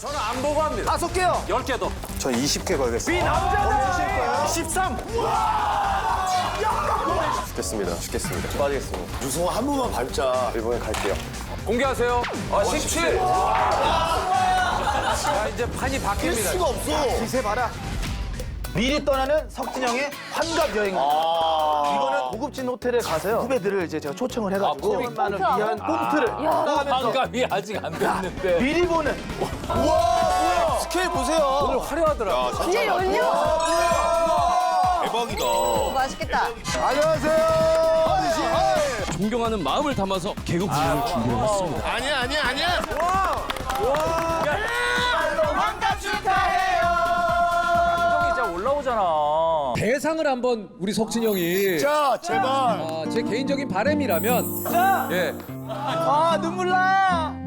저는 안 보고 합니다. 다섯 개요. 10개도. 저 20개 걸겠습니다. 남자들 13. 죽겠습니다. 죽겠습니다. 빠지겠습니다. 유성아 한 번만 밟자. 이번에 갈게요. 공개하세요. 아, 17. 자, 이제 판이 바뀝니다. 수가 없어. 기세 봐라. 미리 떠나는 석진영의 환갑 여행. 이거는 고급진 호텔에 가서요. 후배들을 이제 제가 초청을 해가지고 아, 만을 위한 꽁트를 하면서 반감이 아직 안 됐는데. 미리 보는. 스케일 보세요. 오늘 화려하더라. 진짜 열려. 대박이다. 맛있겠다. 존경하는 마음을 담아서 개그 공연을 준비해봤습니다. 아니야 아니야 아니야. 감정이 진짜 올라오잖아. 대상을 한번 우리 석진 형이 자 제발. 아, 제 개인적인 바람이라면 예. 아 눈물 나.